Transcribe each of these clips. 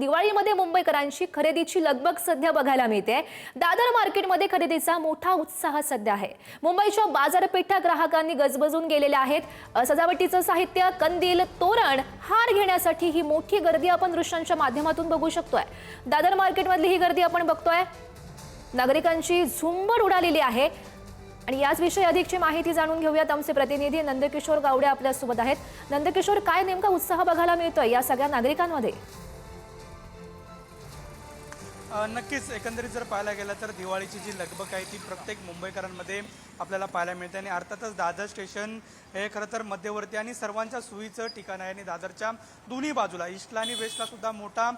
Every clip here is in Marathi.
दिवाळीमध्ये मुंबईकरांची खरेदीची लगबग सध्या बघायला मिळते. दादर मार्केटमध्ये खरेदीचा मोठा उत्साह सध्या आहे. मुंबईच्या बाजारपेठा ग्राहकांनी गजबजून गेलेल्या आहेत. सजावटीचं साहित्य कंदील तोरण हार घेण्यासाठी ही मोठी गर्दी आपण दृश्यांच्या माध्यमातून बघू शकतोय. दादर मार्केटमधली ही गर्दी आपण बघतोय. नागरिकांची झुंबड उडालेली आहे. आणि याच विषयी अधिकची माहिती जाणून घेऊयात आमचे प्रतिनिधी नंदकिशोर गावडे आपल्यासोबत आहेत. नंदकिशोर काय नेमका उत्साह बघायला मिळतोय या सगळ्या नागरिकांमध्ये? नक्कीच एकंदरीत जर पाहायला गेलं तर दिवाळीची जी लगबग आहे ती प्रत्येक मुंबईकरांमध्ये आपल्याला पाहायला मिळते आणि अर्थातच दादर स्टेशन हे खरं तर मध्यवर्ती आणि सर्वांच्या सोयीचं ठिकाण आहे आणि दादरच्या दोन्ही बाजूला ईस्टला आणि वेस्टला सुद्धा मोठा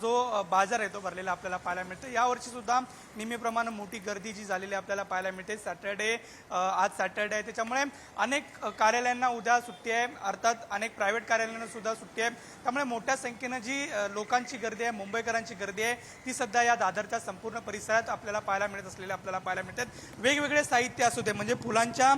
जो बाजार आहे तो भरलेला आपल्याला पाहायला मिळतो. यावर्षी सुद्धा नेहमीप्रमाणे मोठी गर्दी जी झालेली आपल्याला पाहायला मिळते. सॅटर्डे आज सॅटर्डे आहे. त्याच्यामुळे अनेक कार्यालयांना उद्या सुट्टी आहे. अर्थात अनेक प्रायव्हेट कार्यालयांना सुद्धा सुट्टी आहे. त्यामुळे मोठ्या संख्येनं जी लोकांची गर्दी आहे मुंबईकरांची गर्दी आहे ती सध्या या दादरच्या संपूर्ण परिसरात आपल्याला पाहायला मिळत असलेले आपल्याला पाहायला मिळतात. वेगवेगळे साहित्य असू दे म्हणजे फुलांच्या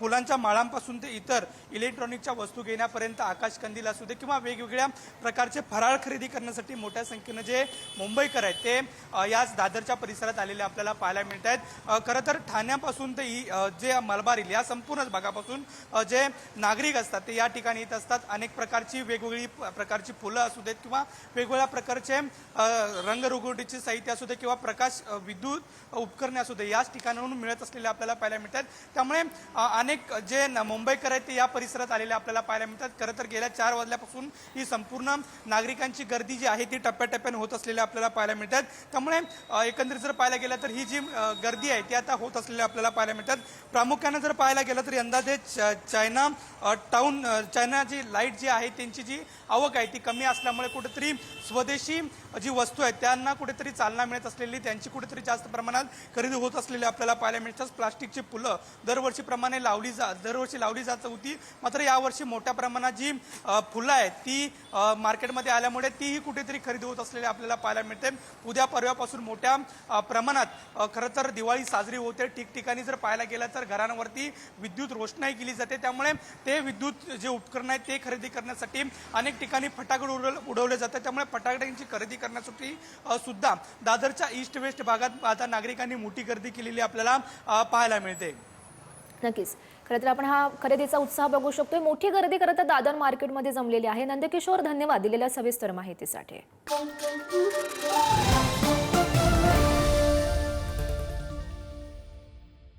फुलांच्या माळांपासून ते इतर इलेक्ट्रॉनिकच्या वस्तू घेण्यापर्यंत आकाश कंदील असू दे किंवा वेगवेगळ्या प्रकारचे फराळ खरेदी करण्यासाठी मोठ्या संख्येनं जे मुंबईकर आहेत ते याच दादरच्या परिसरात आलेले आपल्याला पाहायला मिळत आहेत खरं तर ठाण्यापासून ते जे मलबारील या संपूर्ण भागापासून जे नागरिक असतात ते या ठिकाणी येत असतात. अनेक प्रकारची वेगवेगळी प्रकारची फुलं असू देत किंवा वेगवेगळ्या प्रकारचे रंगरूप रंगरंगोटीचे साहित्य असू दे किंवा प्रकाश विद्युत उपकरणे असू दे याच ठिकाणाहून मिळत असलेले आपल्याला पाहायला मिळतात. त्यामुळे अनेक जे मुंबईकर आहेत ते या परिसरात आलेले आपल्याला पाहायला मिळतात. खरं तर गेल्या चार वाजल्यापासून ही संपूर्ण नागरिकांची गर्दी जी आहे ती टप्प्याटप्प्याने होत असलेली आपल्याला पाहायला मिळतात. त्यामुळे एकंदरीत जर पाहायला गेलं तर ही जी गर्दी आहे ती आता होत असलेली आपल्याला पाहायला मिळतात. प्रामुख्यानं जर पाहायला गेलं तर यंदा ते च- चायना टाऊन चायना चायनाची लाइट जी आहे त्यांची जी आवक आहे ती कमी असल्यामुळे कुठेतरी स्वदेशी जी वस्तू आहेत त्यांना कुठेतरी चालना मिळत असलेली त्यांची कुठेतरी जास्त प्रमाणात खरेदी होत असलेली आपल्याला पाहायला मिळतात प्लास्टिकची फुलं दरवर्षीप्रमाणे लावली जा दरवर्षी लावली जात होती. मात्र यावर्षी मोठ्या प्रमाणात जी फुलं आहेत ती मार्केटमध्ये आल्यामुळे तीही कुठेतरी खरेदी होत असलेली आपल्याला पाहायला मिळते. उद्या परवापासून मोठ्या प्रमाणात खरं तर दिवाळी साजरी होते. ठिकठिकाणी जर पाहायला गेलं तर घरांवरती विद्युत रोषणाई केली जाते. त्यामुळे ते विद्युत जे उपकरण आहेत ते खरेदी करण्यासाठी अनेक ठिकाणी फटाकडे उडवले उडवले जातात. त्यामुळे फटाकड्यांची खरेदी करण्यासाठी सुद्धा दादरच्या ईस्ट वेस्ट भागात आता नागरिकांनी मोठी गर्दी केलेली आपल्याला पाहायला मिळते. नक्कीच. खरं तर आपण हा खरेदीचा उत्साह बघू शकतोय. मोठी गर्दी खरं तर दादर मार्केटमध्ये जमलेली आहे. नंदकिशोर धन्यवाद दिलेल्या सविस्तर माहितीसाठी.